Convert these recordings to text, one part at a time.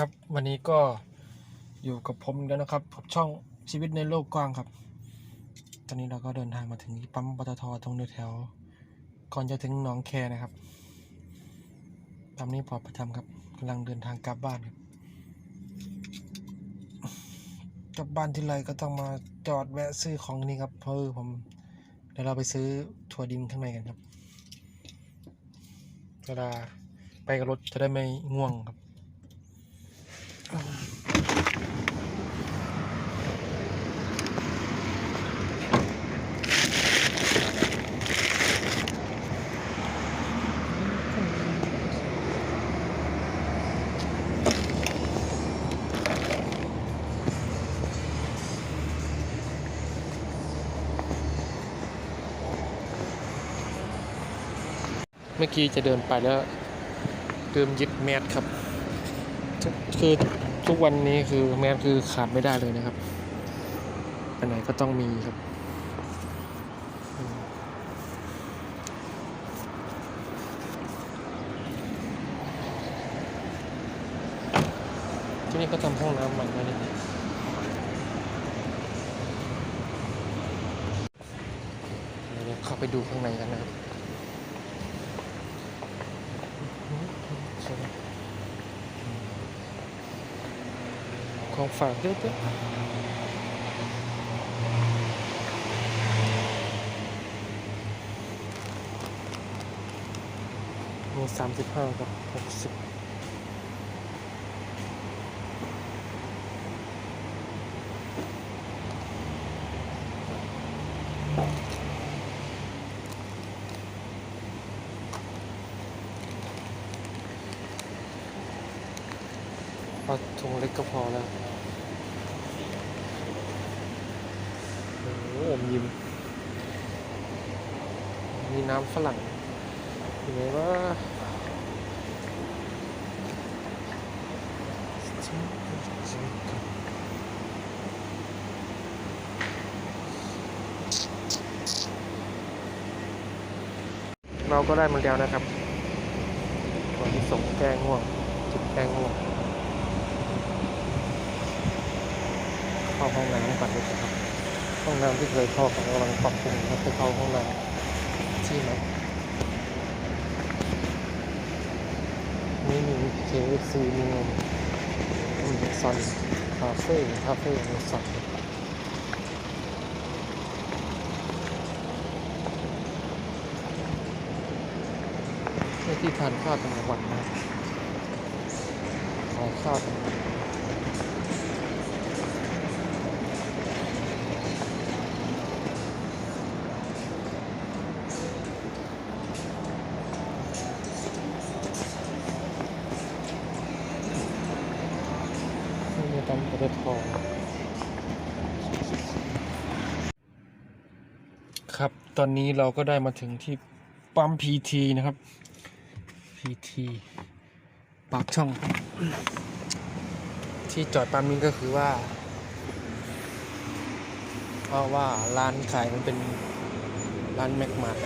ครับวันนี้ก็อยู่กับผมแล้วนะครับกับช่องชีวิตในโลกกว้างครับ ตอนนี้เราก็เดินทางมาถึงปั๊มปตทตรงแถวก่อนจะถึงหนองแคนะครับปั๊มนี้พอประจำครับกำลังเดินทางกลับบ้านครับกลับบ้านที่ไรก็ต้องมาจอดแวะซื้อของนี่ครับเพราะผมเดี๋ยวเราไปซื้อถั่วดินข้างในกันครับเวลาไปกับรถจะได้ไม่ง่วงครับ เมื่อกี้จะเดินไปแล้วลืมยึดแมสครับ คือ ทุกวันนี้คือแมสคือขาดไม่ได้เลยนะครับไปไหนก็ต้องมีครับ ที่นี่ก็ทำห้องน้ำใหม่แล้วนี่เดี๋ยวเข้าไปดูข้างในกันนะครับ ของฝากเยอะๆมีสามสิบห้ากับหกสิบ เอาถุงเล็กก็พอแล้วโอ้โหอมยิ้ม มีน้ำฝรั่งอยู่ไหนว่าเราก็ได้มาแล้วนะครับก่อนที่ส่งแก้ง่วงจุดแก้ง่วงเข้าห้องน้ำก่อนดีกว่าครับ ห้องน้ำที่เคยเข้าของกำลังปรับปรุงครับไปเข้าห้องน้ำที่ไหนนี่มีเคฟซีมีมีซอนคาเฟ่คาเฟ่มีซอนที่ทานข้าวตอนกลางวันนะครับขายข้าวตอนกลางวัน นี่มีตำปตทครับ ตอนนี้เราก็ได้มาถึงที่ปั๊มพีทีนะครับพีทีปากช่อง ที่จอดปั๊มนี้ก็คือว่า เพราะว่าร้านขายมันเป็นร้านแม็กมาร์ท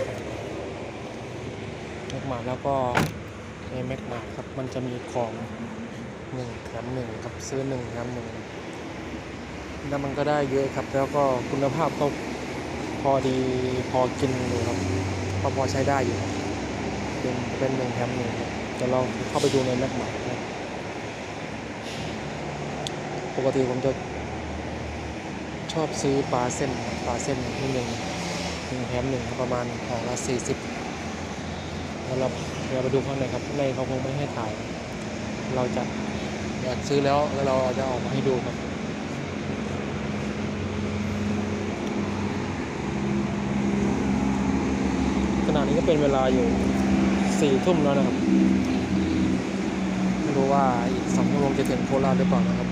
แม็กมาร์ทแล้วก็ในแม็กมาร์ทครับ มันจะมีของ หนึ่งแถมหนึ่งครับซื้อหนึ่งแถมหนึ่งแล้วมันก็ได้เยอะครับ แล้วก็คุณภาพก็พอดีพอกินอยู่ครับก็พอใช้ได้อยู่ครับเป็นเป็นหนึ่งแถมหนึ่งครับเดี๋ยวเราเข้าไปดูในแม็กมาร์ทนะปกติผมจะชอบซื้อปลาเส้นปลาเส้นที่หนึ่งหนึ่งแถมหนึ่งประมาณห่อละสี่สิบแล้วเราเราไปดูข้างในครับข้างในเขาคงไม่ให้ถ่าย เราจะ อยากซื้อแล้วแล้วเราจะออกมาให้ดูครับขณะนี้ก็เป็นเวลาอยู่สี่ทุ่มแล้วนะครับ ไม่รู้ว่าอีกสองชั่วโมงจะถึงโคราชหรือเปล่านะครับ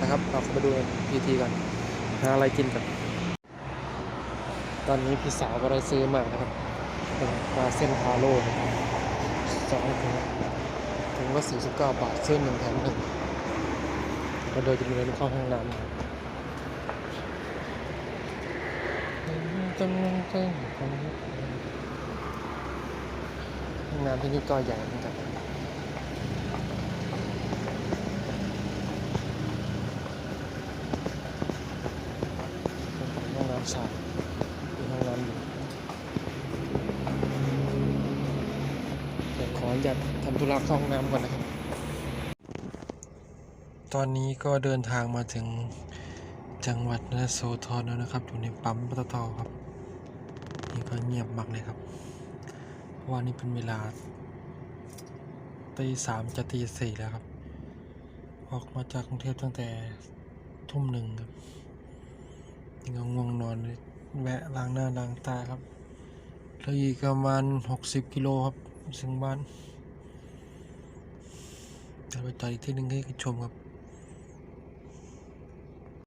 นะครับ เราเข้าไปดูพีทีกันหาอะไรกินกัน ตอนนี้พี่สาวก็ได้ซื้อมานะครับ เป็นปลาเส้นพาโลนะครับสองถุงถุง ละ 49 บาทเส้นหนึ่งแถมหนึ่งเราเดินจะมีเดินเข้าห้องน้ำจำนวนเต้นห้องน้ำที่นี่ก็ใหญ่เหมือนกันห้องน้ำสาว อนุญาตทำธุระเข้าห้องน้ำก่อนนะครับ ตอนนี้ก็เดินทางมาถึงจังหวัดนโสธรแล้วนะครับ อยู่ในปั๊มปตทครับ นี่ก็เงียบมากเลยครับ เพราะว่านี่เป็นเวลาตีสามจะตีสี่แล้วครับ ออกมาจากกรุงเทพตั้งแต่ทุ่มหนึ่งครับยังง่วงนอนเลยแวะล้างหน้าล้างตาครับแล้วอีกประมาณหกสิบกิโลครับ ถึงบ้านจะไปต่ออีกที่หนึ่งให้ชมครับ